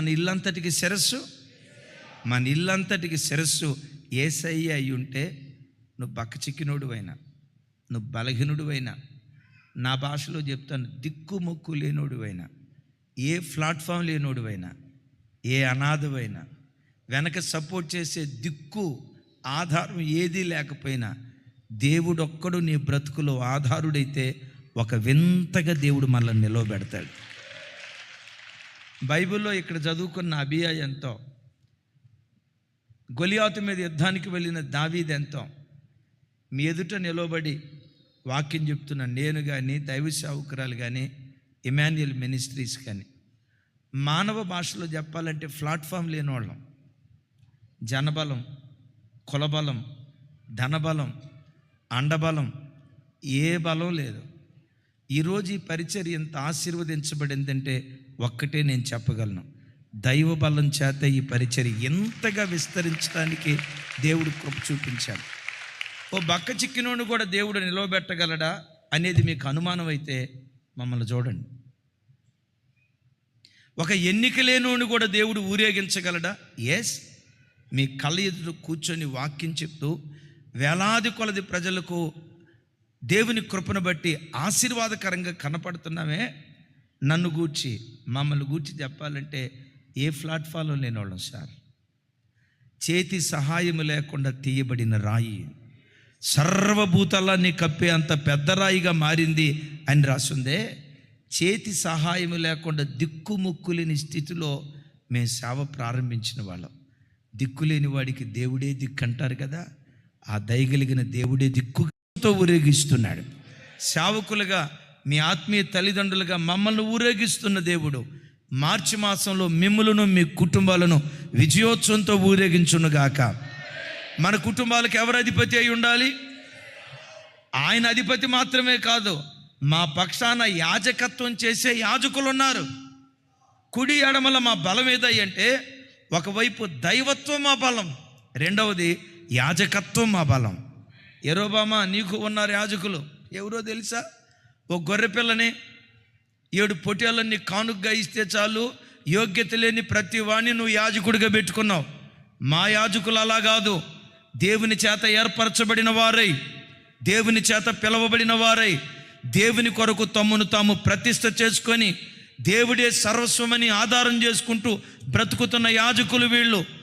మన ఇల్లంతటికి శిరస్సు? మన ఇల్లంతటికి శిరస్సు ఏసయ్య అయి ఉంటే నువ్వు బక్క చిక్కినోడువైనా నువ్వు బలహీనుడు అయినా నా భాషలో చెప్తాను దిక్కు మొక్కు లేనోడు అయినా ఏ ప్లాట్ఫామ్ లేనోడు అయినా ఏ అనాథవైనా వెనక సపోర్ట్ చేసే దిక్కు ఆధారం ఏదీ లేకపోయినా దేవుడొక్కడు నీ బ్రతుకులో ఆధారుడైతే ఒక వింతగా దేవుడు మనల్ని నిలవబెడతాడు. బైబిల్లో ఇక్కడ చదువుకున్న అబియా ఎంతో? గొలియాతు మీద యుద్ధానికి వెళ్ళిన దావీద్ ఎంతో? మీ ఎదుట నిలబడి వాక్యం చెప్తున్న నేను కానీ దైవ సేవకురాలు కానీ ఇమాన్యుయల్ మినిస్ట్రీస్ కానీ మానవ భాషలో చెప్పాలంటే ప్లాట్ఫామ్ లేని వాళ్ళం జనబలం కులబలం ధనబలం అండబలం ఏ బలం లేదు. ఈరోజు ఈ పరిచర్య ఎంత ఆశీర్వదించబడిందంటే ఒక్కటే నేను చెప్పగలను. దైవ బలం చేత ఈ పరిచర్య ఎంతగా విస్తరించడానికి దేవుడు కృప చూపించాడు. ఓ బక్క చిక్కినోడు కూడా దేవుడు నిలవబెట్టగలడా అనేది మీకు అనుమానం అయితే మమ్మల్ని చూడండి. ఒక ఎన్నిక లేనోని కూడా దేవుడు ఊరేగించగలడా? ఎస్ మీ కళ్ళ ఎదురు కూర్చొని వాక్యం చెప్తూ వేలాది కొలది ప్రజలకు దేవుని కృపను బట్టి ఆశీర్వాదకరంగా కనపడుతున్నామే. నన్ను గూర్చి మమ్మల్ని గూర్చి చెప్పాలంటే ఏ ప్లాట్ఫామ్లో లేని వాళ్ళం సార్. చేతి సహాయం లేకుండా తీయబడిన రాయి. సర్వభూతాలన్నీ కప్పే అంత పెద్ద రాయిగా మారింది అని రాసుందే. చేతి సహాయం లేకుండా దిక్కుముక్కులేని లేని స్థితిలో మేము సేవ ప్రారంభించిన వాళ్ళం. దిక్కులేని వాడికి దేవుడే దిక్కు అంటారు కదా. ఆ దయగలిగిన దేవుడే దిక్కు దిక్కుతో ఊరేగిస్తున్నాడు. శావకులుగా మీ ఆత్మీయ తల్లిదండ్రులుగా మమ్మల్ని ఊరేగిస్తున్న దేవుడు మార్చి మాసంలో మిమ్ములను మీ కుటుంబాలను విజయోత్సవంతో ఊరేగించునుగాక. మన కుటుంబాలకు ఎవరు అధిపతి అయి ఉండాలి? ఆయన అధిపతి మాత్రమే కాదు మా పక్షాన యాజకత్వం చేసే యాజకులు ఉన్నారు కుడి ఎడమల మా బలం ఏదై అంటే ఒకవైపు దైవత్వం మా బలం రెండవది యాజకత్వం మా బలం. ఎరోబామా నీకు ఉన్నారు యాజకులు ఎవరో తెలుసా? ఓ గొర్రె పిల్లని ఏడు పొట్టేళ్ళని కానుగ్గా ఇస్తే చాలు యోగ్యత లేని ప్రతి వాణ్ణి నువ్వు యాజకుడిగా పెట్టుకున్నావు. మా యాజకులు అలా కాదు. దేవుని చేత ఏర్పరచబడిన వారై దేవుని చేత పిలవబడిన వారై దేవుని కొరకు తమ్మును తాము ప్రతిష్ట చేసుకొని దేవుడే సర్వస్వమని ఆధారం చేసుకుంటూ బ్రతుకుతున్న యాజకులు వీళ్ళు.